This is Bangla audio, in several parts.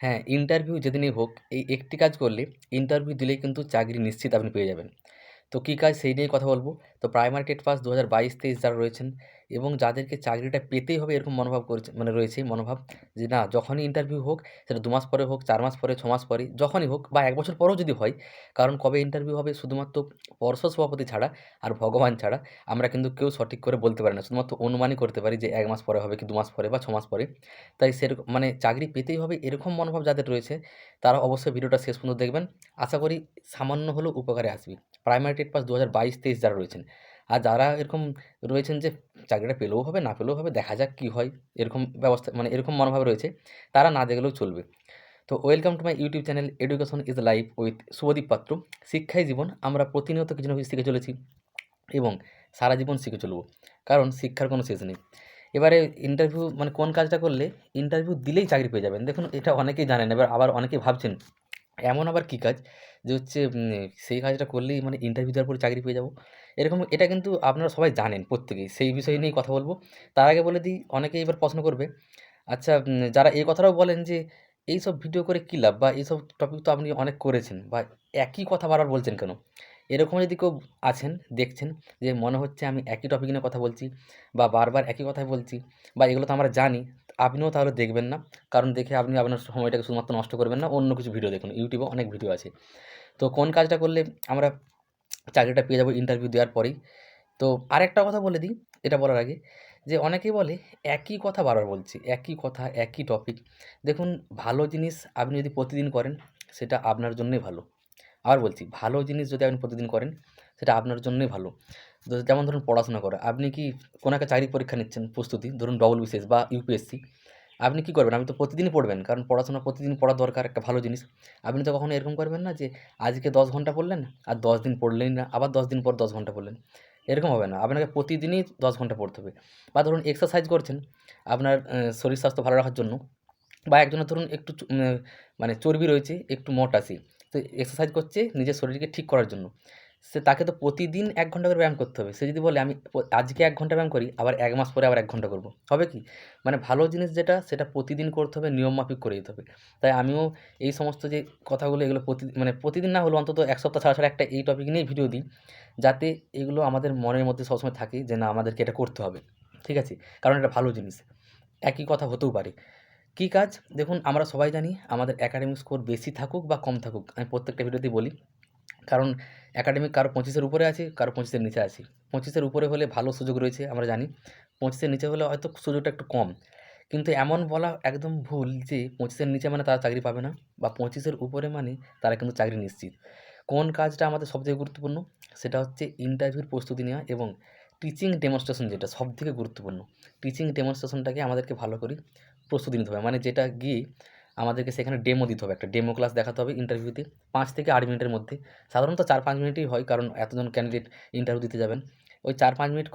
হ্যাঁ ইন্টারভিউ যেদিনই হোক, এই একটি কাজ করলে ইন্টারভিউ দিলেই কিন্তু চাকরি নিশ্চিত আপনি পেয়ে যাবেন। তো কী কাজ সেই নিয়েই কথা বলব। তো প্রাইমারি টেট পাস দু হাজার বাইশ তেইশ যারা রয়েছেন এবং যাদেরকে চাকরিটা পেতেই হবে এরকম মনোভাব করেছে মানে রয়েছে মনোভাব যে না, যখনই ইন্টারভিউ হোক, সেটা দু মাস পরে হোক, চার মাস পরে, ছ মাস পরে, যখনই হোক বা এক বছর পরেও যদি হয়, কারণ কবে ইন্টারভিউ হবে শুধুমাত্র পর্ষদ সভাপতি ছাড়া আর ভগবান ছাড়া আমরা কিন্তু কেউ সঠিক করে বলতে পারি না। শুধুমাত্র অনুমানই করতে পারি যে এক মাস পরে হবে কি দু মাস পরে বা ছ মাস পরে। তাই সেরকম মানে চাকরি পেতেই হবে এরকম মনোভাব যাদের রয়েছে, তারা অবশ্যই ভিডিওটা শেষ পর্যন্ত দেখবেন। আশা করি সামান্য হলেও উপকারে আসবে। প্রাইমারি টেট পাস দু হাজার বাইশ, তেইশ যারা রয়েছেন। আর যারা এরকম রয়েছেন যে চাকরিটা পেলেও হবে, না পেলেও হবে, দেখা যাক কী হয়, এরকম ব্যবস্থা মানে এরকম মনোভাব রয়েছে, তারা না দেখলেও চলবে। তো welcome to my YouTube channel education is life with Shubhadip Patra শিক্ষাই জীবন, আমরা প্রতিনিয়ত কিছু না কিছু শিখে চলেছি এবং সারা জীবন শিখে চলবো, কারণ শিক্ষার কোনো শেষ নেই। এবারে ইন্টারভিউ মানে কোন কাজটা করলে ইন্টারভিউ দিলেই চাকরি পেয়ে যাবেন। দেখুন, এটা অনেকেই জানেন, এবার আবার অনেকেই ভাবছেন এমন আবার কী কাজ? যে হচ্ছে সেই কাজটা করলেই মানে ইন্টারভিউ দেওয়ার পরে চাকরি পেয়ে যাব। এরকম এটা কিন্তু আপনারা সবাই জানেন প্রত্যেকেই। সেই বিষয় নিয়েই কথা বলব। তার আগে বলে দিই, অনেকেই এবার প্রশ্ন করবে আচ্ছা যারা এই কথাটাও বলেন যে, এইসব ভিডিও করে কী লাভ? বা, এইসব টপিক তো আপনি অনেক করেছেন। বা, একই কথা বারবার বলছেন কেন? এরকম যদি কেউ আছেন, দেখছেন যে, মনে হচ্ছে আমি একই টপিক নিয়ে কথা বলছি বা, বারবার একই কথাই বলছি বা, এগুলো তো আমরা জানি। আপনিও তাহলে দেখবেন না। কারণ দেখে আপনি আপনার সময়টাকে শুধুমাত্র নষ্ট করবেন না, অন্য কিছু ভিডিও দেখুন। ইউটিউবে অনেক ভিডিও আছে। তো কোন কাজটা করলে আমরা চাকরিটা পেয়ে যাব ইন্টারভিউ দেওয়ার পরেই? তো আরেকটা কথা বলে দিই, এটা বলার আগে যে অনেকেই বলে, একই কথা বারবার বলছি, একই কথা, একই টপিক দেখুন, ভালো জিনিস আপনি যদি প্রতিদিন করেন, সেটা আপনার জন্যই ভালো। আবার বলছি, ভালো জিনিস যদি আপনি প্রতিদিন করেন সেটা আপনার জন্যই ভালো। যেমন ধরুন পড়াশোনা করা, আপনি কি কোনো একটা চাকরি পরীক্ষা নিচ্ছেন প্রস্তুতি, ধরুন ডবল বিসিএস বা ইউপিএসসি আপনি কী করবেন? আপনি তো প্রতিদিনই পড়বেন, কারণ পড়াশোনা প্রতিদিন পড়া দরকার একটা ভালো জিনিস। আপনি তো কখনো এরকম করবেন না যে, আজকে দশ ঘণ্টা পড়লেন আর দশ দিন পড়লেন না, আবার দশ দিন পর দশ ঘণ্টা পড়লেন। এরকম হবে না, আপনাকে প্রতিদিনই দশ ঘণ্টা পড়তে হবে। বা ধরুন এক্সারসাইজ করছেন, আপনার শরীর স্বাস্থ্য ভালো রাখার জন্য, বা একজনের ধরুন একটু মানে চর্বি রয়েছে, একটু মোট আছে তো এক্সারসাইজ করছে নিজের শরীরকে ঠিক করার জন্য। সে তাকে তো প্রতিদিন এক ঘণ্টা করে ব্যায়াম করতে হবে। সে যদি বলে, আমি আজকে এক ঘণ্টা ব্যায়াম করি, আবার এক মাস পরে আবার এক ঘণ্টা করব। হবে কি? মানে ভালো জিনিস যেটা, সেটা প্রতিদিন করতে হবে, নিয়ম মাফিক করে দিতে হবে। তাই আমিও এই সমস্ত যে কথাগুলো, এগুলো প্রতি মানে প্রতিদিন না হলেও অন্তত এক সপ্তাহ ছাড়া ছাড়া একটা এই টপিক নিয়েই ভিডিও দিই, যাতে এগুলো আমাদের মনের মধ্যে সবসময় থাকে যে, না, আমাদেরকে এটা করতে হবে। ঠিক আছে? কারণ এটা ভালো জিনিস। একই কথা হতেও পারে। কী কাজ? দেখুন, আমরা সবাই জানি, আমাদের একাডেমিক স্কোর বেশি থাকুক বা কম থাকুক, আমি প্রত্যেকটা ভিডিওতেই বলি কারণ একাডেমিক কারও পঁচিশের উপরে আছে, কারও পঁচিশের নিচে আছে। পঁচিশের উপরে হলে ভালো সুযোগ রয়েছে, আমরা জানি। পঁচিশের নিচে হলে হয়তো সুযোগটা একটু কম। কিন্তু এমন বলা একদম ভুল যে পঁচিশের নিচে মানে তারা চাকরি পাবে না, বা পঁচিশের উপরে মানে তারা কিন্তু চাকরি নিশ্চিত। কোন কাজটা আমাদের সবথেকে গুরুত্বপূর্ণ? সেটা হচ্ছে ইন্টারভিউর প্রস্তুতি নেওয়া এবং টিচিং ডেমনস্ট্রেশন যেটা সবথেকে গুরুত্বপূর্ণ। টিচিং ডেমনস্ট্রেশনটাকে আমাদেরকে ভালো করে প্রস্তুতি নিতে হবে। মানে যেটা গিয়ে আমাদেরকে সেখানে ডেমো দিতে হবে। একটা ডেমো ক্লাস দেখাতে হবে ইন্টারভিউতে পাঁচ থেকে আট মিনিটের মধ্যে। সাধারণত চার পাঁচ মিনিটই হয় কারণ এতজন ক্যান্ডিডেট ইন্টারভিউ দিতে যাবেন। ওই চার পাঁচ মিনিট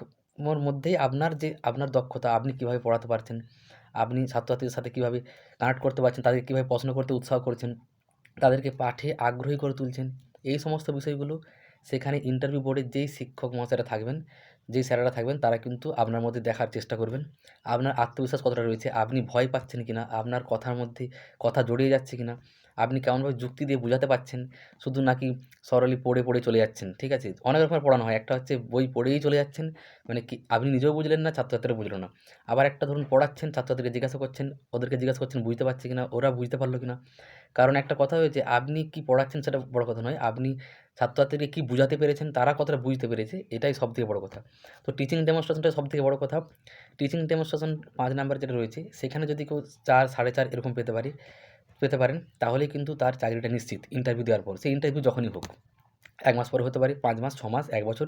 মধ্যেই আপনার যে, আপনার দক্ষতা, আপনি কীভাবে পড়াতে পারছেন, আপনি ছাত্রছাত্রীদের সাথে কীভাবে কানেক্ট করতে পারছেন, তাদেরকে কীভাবে প্রশ্ন করতে উৎসাহ করছেন, তাদেরকে পাঠে আগ্রহী করে তুলছেন, এই সমস্ত বিষয়গুলো সেখানে ইন্টারভিউ বোর্ডের যেই শিক্ষক মহাশয়রা থাকবেন যেই স্যারেরা থাকবেন, তারা কিন্তু আপনার মধ্যে দেখার চেষ্টা করবেন। আপনার আত্মবিশ্বাস কতটা রয়েছে, আপনি ভয় পাচ্ছেন কি না আপনার কথার মধ্যে কথা জড়িয়ে যাচ্ছে কি না আপনি কেমনভাবে যুক্তি দিয়ে বোঝাতে পারছেন? শুধু নাকি সরলি পড়ে পড়ে চলে যাচ্ছেন, ঠিক আছে? অনেক রকমের পড়ানো হয়। একটা হচ্ছে বই পড়েই চলে যাচ্ছেন মানে কি আপনি নিজেও বুঝলেন না ছাত্রছাত্রীরা বুঝলো না। আবার একটা ধরুন পড়াচ্ছেন, ছাত্রছাত্রীকে জিজ্ঞাসা করছেন, ওদেরকে জিজ্ঞাসা করছেন, বুঝতে পারছে কিনা? ওরা বুঝতে পারল কিনা? কারণ একটা কথা হয়েছে, আপনি কি পড়াচ্ছেন সেটা বড় কথা নয়, আপনি ছাত্রছাত্রীকে কী বুঝাতে পেরেছেন, তারা কতটা বুঝতে পেরেছে, এটাই সবথেকে বড় কথা। তো টিচিং ডেমনস্ট্রেশনটা সবথেকে বড় কথা। টিচিং ডেমনস্ট্রেশন পাঁচ নাম্বার যেটা রয়েছে, সেখানে যদি কেউ চার, সাড়ে চার এরকম পেতে পারি পেতে পারেন, তাহলেই কিন্তু তার চাকরিটা নিশ্চিত ইন্টারভিউ দেওয়ার পর। সেই ইন্টারভিউ যখনই হোক, এক মাস পরে হতে পারে, পাঁচ মাস, ছ মাস, এক বছর,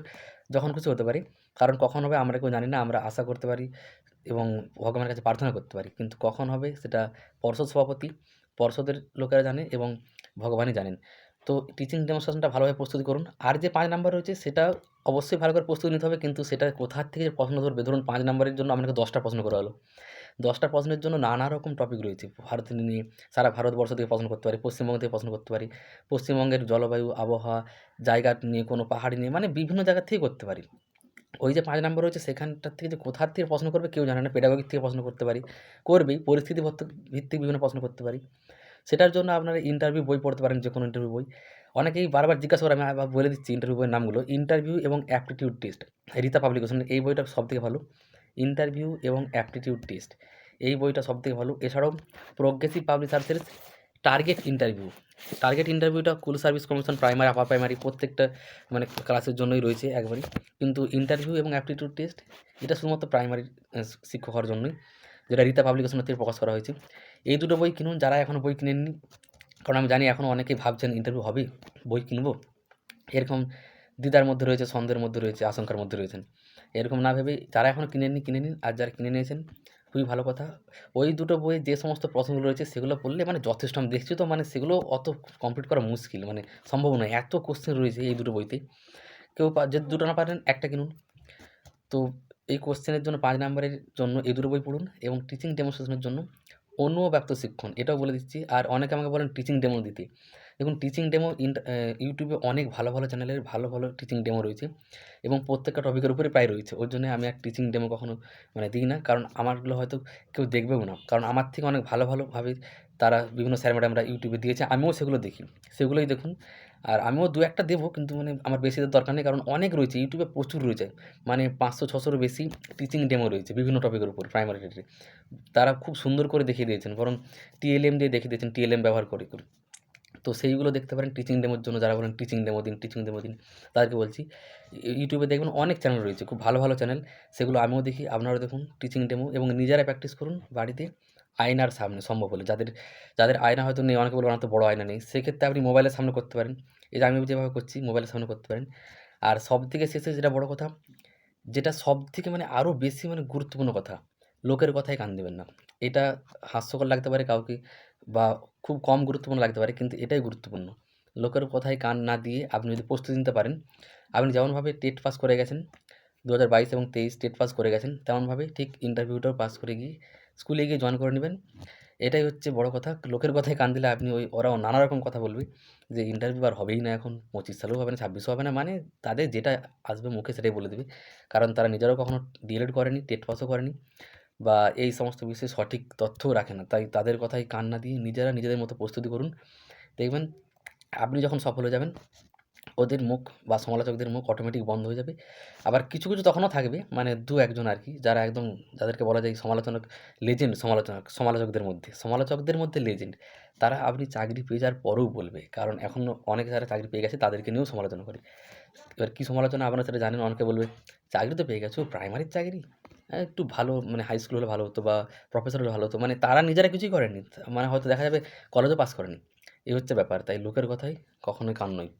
যখন খুশি হতে পারে। কারণ কখন হবে আমরা কেউ জানি না, আমরা আশা করতে পারি এবং ভগবানের কাছে প্রার্থনা করতে পারি। কিন্তু কখন হবে সেটা পর্ষদ সভাপতি, পর্ষদের লোকেরা জানে এবং ভগবানই জানেন। তো টিচিং ডেমনস্ট্রেশনটা ভালোভাবে প্রস্তুতি করুন। আর যে পাঁচ নাম্বার রয়েছে, সেটা অবশ্যই ভালো করে প্রস্তুতি নিতে হবে, কিন্তু সেটা কোথার থেকে প্রশ্ন ধরবে? ধরুন পাঁচ নাম্বারের জন্য আপনাকে দশটা প্রশ্ন করা হলো। দশটা প্রশ্নের জন্য নানা রকম টপিক রয়েছে। ভারত নিয়ে, সারা ভারতবর্ষ থেকে প্রশ্ন করতে পারি, পশ্চিমবঙ্গ থেকে প্রশ্ন করতে পারি, পশ্চিমবঙ্গের জলবায়ু, আবহাওয়া, জায়গা নিয়ে, কোনো পাহাড়ি নিয়ে মানে বিভিন্ন জায়গা থেকে করতে পারি। ওই যে পাঁচ নাম্বার রয়েছে, সেখানটার থেকে যে কোথার থেকে প্রশ্ন করবে, কেউ জানে না। পেডাগোগিক থেকে প্রশ্ন করতে পারি, করবেই। পরিস্থিতি ভিত্তিক বিভিন্ন প্রশ্ন করতে পারি। সেটার জন্য আপনারা ইন্টারভিউ বই পড়তে পারেন যে কোনো ইন্টারভিউ বই। অনেকেই বারবার জিজ্ঞাসা করে, আমি আবার বলে দিচ্ছি ইন্টারভিউ বইয়ের নামগুলো। ইন্টারভিউ এবং অ্যাপটিটিউড টেস্ট রীতা পাবলিকেশন এই বইটা সবথেকে ভালো। ইন্টারভিউ এবং অ্যাপটিটিউড টেস্ট এই বইটা সবথেকে ভালো। এছাড়াও প্রগ্রেসিভ পাবলিশার্সের টার্গেট ইন্টারভিউ টার্গেট ইন্টারভিউটা school service commission primary upper primary প্রত্যেকটা মানে ক্লাসের জন্যই রয়েছে একবারই। কিন্তু ইন্টারভিউ এবং অ্যাপটিটিউড টেস্ট এটা শুধুমাত্র প্রাইমারি শিক্ষক হওয়ার জন্যই। যেটা রীতা পাবলিকেশনের থেকে প্রকাশ করা হয়েছে। এই দুটো বই কিনুন, যারা এখনও বই কিনেননি, কারণ আমি জানি এখনও অনেকেই ভাবছেন ইন্টারভিউ হবে, বই কিনবো। এরকম দ্বিধার মধ্যে রয়েছে, সন্দেহের মধ্যে রয়েছে, আশঙ্কার মধ্যে রয়েছেন। এরকম না ভেবে যারা এখনও কিনেননি, কিনে নিন, আর যারা কিনে নিয়েছেন, খুবই ভালো কথা। ওই দুটো বইয়ে যে সমস্ত প্রশ্নগুলো রয়েছে, সেগুলো পড়লে মানে যথেষ্ট, আমি দেখছি তো মানে সেগুলো অত কমপ্লিট করা মুশকিল মানে সম্ভব নয়। এত কোশ্চেন রয়েছে এই দুটো বইতে। কেউ যদি দুটো না পারেন, একটা কিনুন। তো এই কোশ্চেনের জন্য, পাঁচ নাম্বারের জন্য এই দুটো বই পড়ুন এবং টিচিং ডেমোস্ট্রেশনের জন্য অন্য ব্যক্ত শিক্ষণ, এটাও বলে দিচ্ছি। আর অনেকে আমাকে বলেন টিচিং ডেমো দিতে। দেখুন টিচিং ডেমো ইউটিউবে অনেক ভালো ভালো চ্যানেলের ভালো ভালো টিচিং ডেমো রয়েছে এবং প্রত্যেকটা টপিকের উপরে প্রায় রয়েছে। ওর জন্য আমি আর টিচিং ডেমো কখনো মানে দিই না। কারণ আমারগুলো হয়তো কেউ দেখবেও না। কারণ আমার থেকে অনেক ভালো ভালোভাবে তারা বিভিন্ন স্যার ম্যাডামরা ইউটিউবে দিয়েছে। আমিও সেগুলো দেখি। সেগুলোই দেখুন। আর আমিও দু একটা দেবো, কিন্তু মানে আমার বেশি দরকার নেই, কারণ অনেক রয়েছে ইউটিউবে প্রচুর রয়েছে। মানে পাঁচশো, ছশোরও বেশি টিচিং ডেমো রয়েছে বিভিন্ন টপিকের উপর প্রাইমারি রেটে তারা খুব সুন্দর করে দেখিয়ে দিয়েছেন, বরং টিএলএম দিয়ে দেখিয়ে দিয়েছেন টিএলএম ব্যবহার করে করে। তো সেইগুলো দেখতে পারেন টিচিং ডেমোর জন্য যারা বলেন টিচিং ডেমো দিন টিচিং ডেমো দিন, তাদেরকে বলছি ইউটিউবে দেখবেন অনেক চ্যানেল রয়েছে, খুব ভালো ভালো চ্যানেল সেগুলো আমিও দেখি, আপনারাও দেখুন টিচিং ডেমো এবং নিজেরা প্র্যাকটিস করুন বাড়িতে আয়নার সামনে, সম্ভব হলে। যাদের যাদের আয়না হয়তো নেই, অনেকে বলবেন তো বড় আয়না নেই। সেক্ষেত্রে আপনি মোবাইলের সামনে করতে পারেন। যে আমি যেভাবে করছি মোবাইলের সামনে করতে পারেন। আর সব থেকে শেষে যেটা বড় কথা, যেটা সব থেকে মানে আরও বেশি মানে গুরুত্বপূর্ণ কথা, লোকের কথায় কান দেবেন না। এটা হাস্যকর লাগতে পারে কাউকে বা খুব কম গুরুত্বপূর্ণ লাগতে পারে, কিন্তু এটাই গুরুত্বপূর্ণ। লোকের কথায় কান না দিয়ে আপনি যদি প্রস্তুতি নিতে পারেন, আপনি যেমনভাবে টেট পাস করে গেছেন দু হাজার বাইশ এবং তেইশ টেট পাস করে গেছেন, তেমনভাবে ঠিক ইন্টারভিউটাও পাস করে গিয়ে স্কুলে গিয়ে জয়েন করে নেবেন। এটাই হচ্ছে বড় কথা। লোকের কথায় কান দিলে আপনি ওই ওরাও নানা রকম কথা বলবে যে ইন্টারভিউ আর হবেই না এখন, পঁচিশ সালেও হবে না, ছাব্বিশও হবে না মানে তাদের যেটা আসবে মুখে সেটাই বলে দেবে। কারণ তারা নিজেরাও কখনো ডিএলএড করেনি টেট পাসও করেনি বা এই সমস্ত বিষয়ে সঠিক তথ্যও রাখে না। তাই তাদের কথায় কান না দিয়ে নিজেরা নিজেদের মতো প্রস্তুতি করুন। দেখবেন আপনি যখন সফল হয়ে যাবেন ওদের মুখ বা সমালোচকদের মুখ অটোমেটিক বন্ধ হয়ে যাবে। আবার কিছু কিছু তখনও থাকবে মানে দু একজন আর কি যারা একদম যাদেরকে বলা যায় সমালোচনা লেজেন্ড সমালোচনা সমালোচকদের মধ্যে সমালোচকদের মধ্যে লেজেন্ড তারা আপনি চাকরি পেয়ে যাওয়ার পরেও বলবে কারণ এখনও অনেকে যারা চাকরি পেয়ে গেছে তাদেরকে নিয়েও সমালোচনা করে। এবার কী সমালোচনা আপনারা সেটা জানেন? অনেকে বলবে চাকরি তো পেয়ে গেছো প্রাইমারির চাকরি? হ্যাঁ, একটু ভালো মানে হাই স্কুল হলে ভালো হতো বা প্রফেসর হলে ভালো হতো। মানে তারা নিজেরা কিছুই করেনি মানে হয়তো দেখা যাবে কলেজও পাস করেনি। এই হচ্ছে ব্যাপার তাই লোকের কথাই কখনোই কান নয়।